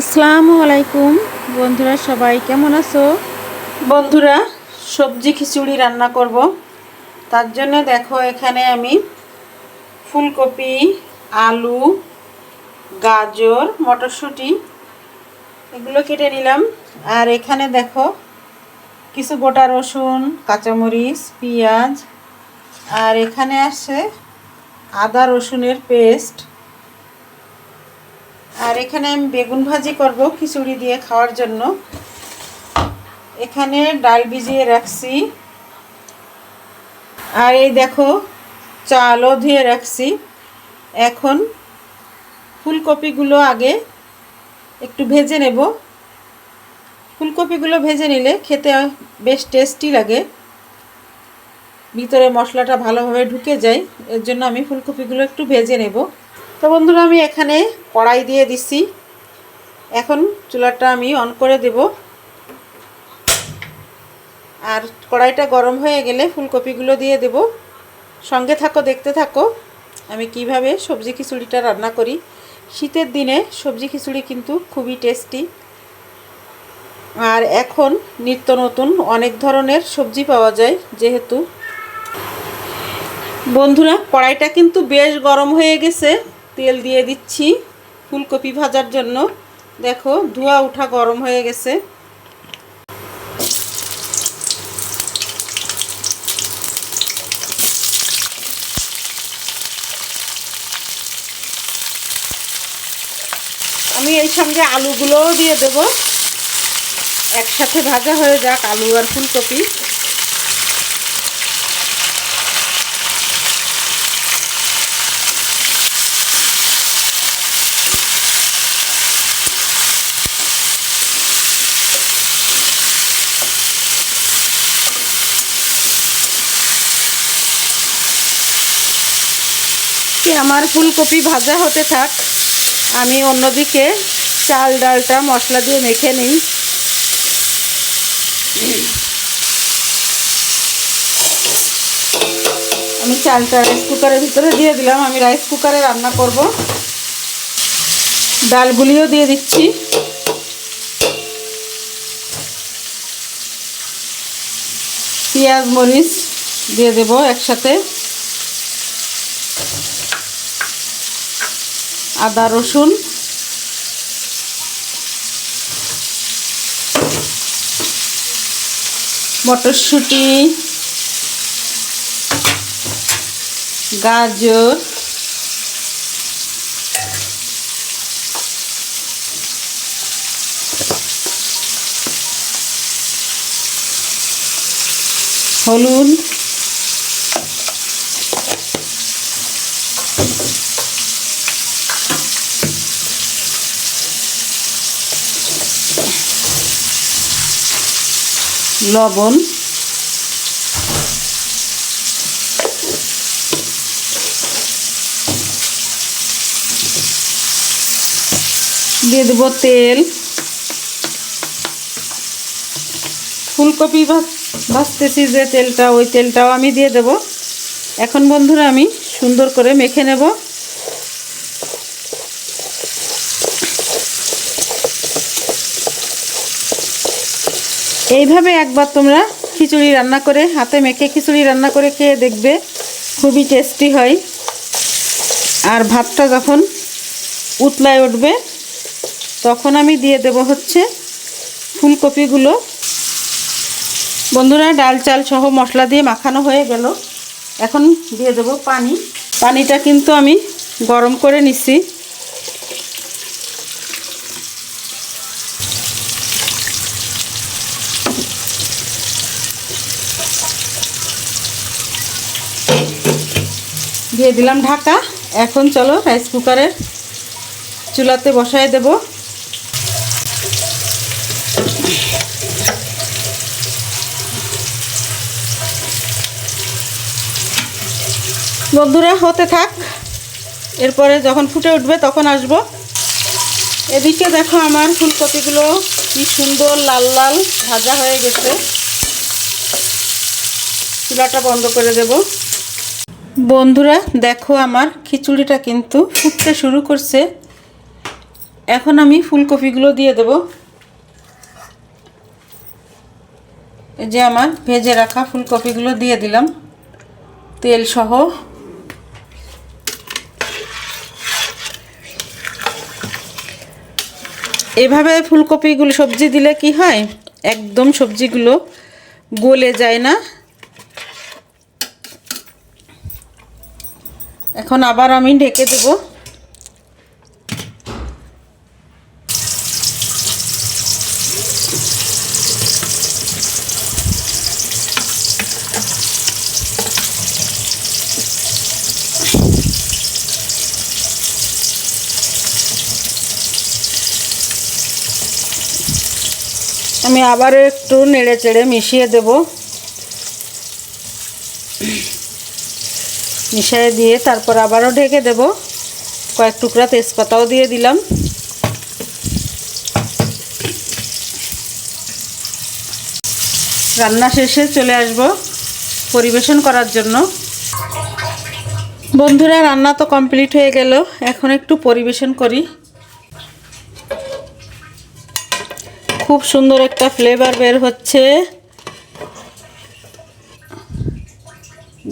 আসসালামু আলাইকুম। বন্ধুরা, সবাই কেমন আছো? বন্ধুরা, সবজি খিচুড়ি রান্না করব। তার জন্য দেখো, এখানে আমি ফুলকপি, আলু, গাজর, মটরশুঁটি এগুলো কেটে নিলাম। আর এখানে দেখো, কিছু গোটা রসুন, কাঁচামরিচ, পেঁয়াজ, আর এখানে আসে আদা রসুনের পেস্ট। আর এখানে আমি বেগুন ভাজি করব খিচুড়ি দিয়ে খাওয়ার জন্য। এখানে ডাল ভিজিয়ে রাখছি। আর এই দেখো, চালও ধুয়ে রাখছি। এখন ফুলকপিগুলো আগে একটু ভেজে নেব। ফুলকপিগুলো ভেজে নিলে খেতে বেশ টেস্টি লাগে। ভিতরে মশলাটা ভালোভাবে ঢুকে যায়, এর জন্য আমি ফুলকপিগুলো একটু ভেজে নেব। তো বন্ধুরা, আমি এখানে কড়াই দিয়ে দিছি এখন চুলাটা আমি অন করে দেব। আর কড়াইটা গরম হয়ে গেলে ফুলকপিগুলো দিয়ে দেব। সঙ্গে থাকো, দেখতে থাকো, আমি কীভাবে সবজি খিচুড়িটা রান্না করি। শীতের দিনে সবজি খিচুড়ি কিন্তু খুবই টেস্টি। আর এখন নিত্য নতুন অনেক ধরনের সবজি পাওয়া যায়, যেহেতু বন্ধুরা, কড়াইটা কিন্তু বেশ গরম হয়ে গেছে। তেল দিয়ে দিচ্ছি ফুলকপি ভাজার জন্য। দেখো, ধোয়া উঠা গরম হয়ে গেছে। আমি এই সঙ্গে আলুগুলোও দিয়ে দেব। একসাথে ভাজা হয়ে যাক, আলু আর ফুলকপি। আমার ফুলকপি ভাজা হতে থাক, আমি অন্যদিকে চাল, ডালটা মশলা দিয়ে মেখে নিই। আমি চালটা রাইস কুকারের ভিতরে দিয়ে দিলাম। আমি রাইস কুকারে রান্না করব। ডালগুলিও দিয়ে দিচ্ছি। পেঁয়াজ, মরিচ দিয়ে দেব একসাথে। আদা রসুন। মটরশুঁটি। গাজর। হলুদ। লবণ। দিয়ে দেব তেল। ফুলকপি ভাজতেছি যে তেলটা, ওই তেলটাও আমি দিয়ে দেব। এখন বন্ধুরা আমি সুন্দর করে মেখে নেব। এইভাবে একবার তোমরা খিচুড়ি রান্না করে, হাতে মেখে খিচুড়ি রান্না করে খেয়ে দেখবে, খুবই টেস্টি হয়। আর ভাতটা যখন উতলায় উঠবে, তখন আমি দিয়ে দেব হচ্ছে ফুলকপিগুলো। বন্ধুরা, ডাল চাল সহ মশলা দিয়ে মাখানো হয়ে গেল। এখন দিয়ে দেব পানি। পানিটা কিন্তু আমি গরম করে নিছি দিয়ে দিলাম ঢাকা। এখন চলো রাইস কুকারের চুলাতে বসায় দেব। বন্ধুরা, হতে থাক। এরপরে যখন ফুটে উঠবে তখন আসব। এদিকে দেখো আমার ফুলকপিগুলো কি সুন্দর লাল লাল ভাজা হয়ে গেছে। চুলাটা বন্ধ করে দেব। বন্ধুরা, দেখো আমার খিচুড়িটা কিন্তু ফুটতে শুরু করছে। এখন আমি ফুলকপিগুলো দিয়ে দেব। এই যে আমার ভেজে রাখা ফুলকপিগুলো দিয়ে দিলাম। তেল সহ। এভাবে ফুলকপিগুলো সবজি দিলে কি হয়? একদম সবজিগুলো গলে যায় না। এখন আবার আমি ঢেকে দেব। আমি আবার একটু নেড়ে চেড়ে মিশিয়ে দেব। মিশিয়ে দিয়ে তারপর আবারও ঢেকে দেব। কয়েক টুকরা তেজপাতাও দিয়ে দিলাম। রান্না শেষে চলে আসব পরিবেশন করার জন্য। বন্ধুরা, রান্না তো কমপ্লিট হয়ে গেল। এখন একটু পরিবেশন করি। খুব সুন্দর একটা ফ্লেভার বের হচ্ছে।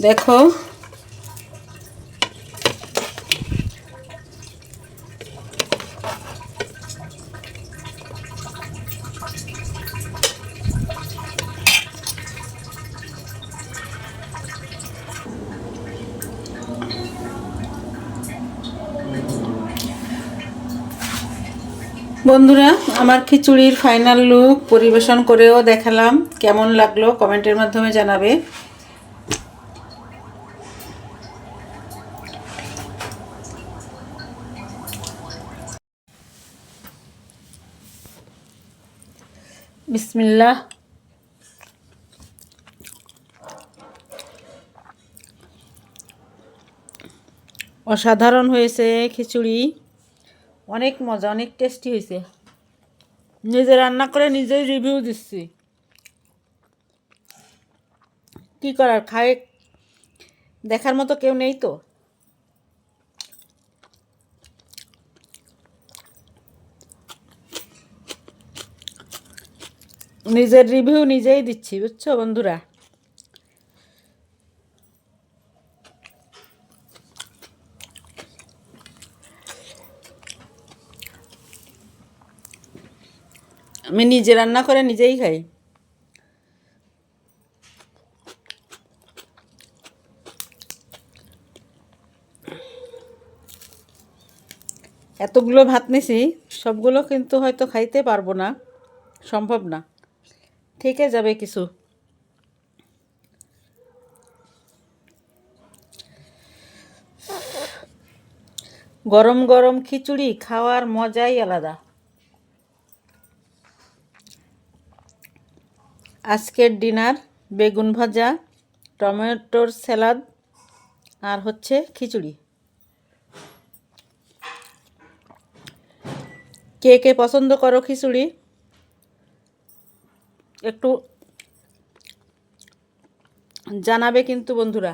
দেখো বন্ধুরা, আমার খিচুড়ির ফাইনাল লুক পরিবেশন করেও দেখালাম। কেমন লাগল কমেন্টের মাধ্যমে জানাবে। বিসমিল্লাহ। অসাধারণ হয়েছে খিচুড়ি। অনেক মজা, অনেক টেস্টি হয়েছে নিজে রান্না করে নিজেই রিভিউ দিচ্ছি। কি করার, খায়, দেখার মতো কেউ নেই তো? নিজের রিভিউ নিজেই দিচ্ছি, বুঝছ বন্ধুরা? আমি নিজে রান্না করে নিজেই খাই। এতগুলো ভাত নিছি, সবগুলো কিন্তু হয়তো খাইতে পারব না, সম্ভব না। থেকে যাবে কিছু। গরম গরম খিচুড়ি খাওয়ার মজাই আলাদা। আজকের ডিনার বেগুন ভাজা, টমেটোর স্যালাদ আর হচ্ছে খিচুড়ি। কে কে পছন্দ করো খিচুড়ি? একটু জানাবে কিন্তু বন্ধুরা।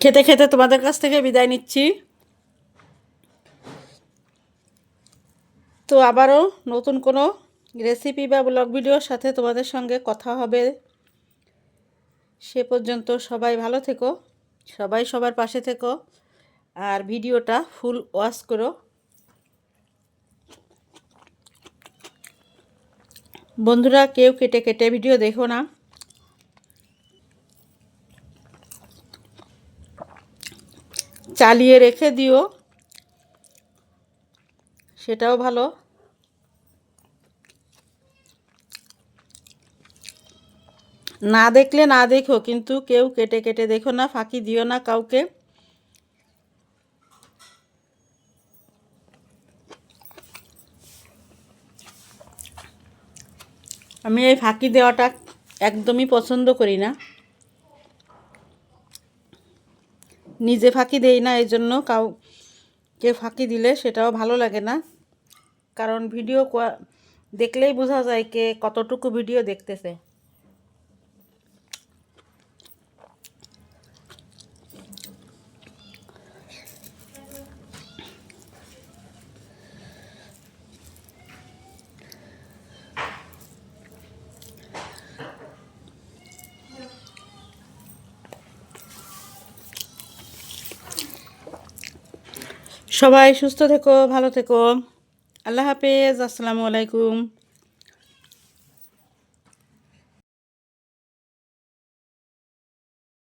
খেতে খেতে তোমাদের কাছ থেকে বিদায় নিচ্ছি। তো আবারও নতুন কোনো রেসিপি বা ব্লগ ভিডিওর সাথে তোমাদের সঙ্গে কথা হবে। সে পর্যন্ত সবাই ভালো থেকো, সবাই সবার পাশে থেকো, আর ভিডিওটা ফুল ওয়াশ করো। বন্ধুরা, কেউ কেটে কেটে ভিডিও দেখো না। চালিয়ে রেখে দিও। সেটাও ভালো। না দেখলে না দেখো, কিন্তু কেউ কেটে কেটে দেখো না, ফাঁকি দিও না কাউকে। আমি এই ফাঁকি দেওয়াটা একদমই পছন্দ করি না। নিজে ফাঁকি দেই না এই জন্য কাউকে ফাঁকি দিলে সেটাও ভালো লাগে না। কারণ ভিডিও দেখলেই বোঝা যায় কে কতটুকু ভিডিও দেখতেছে। সবাই সুস্থ থেকো ভালো থেকো। আল্লাহ হাফেজ আসসালামু আলাইকুম।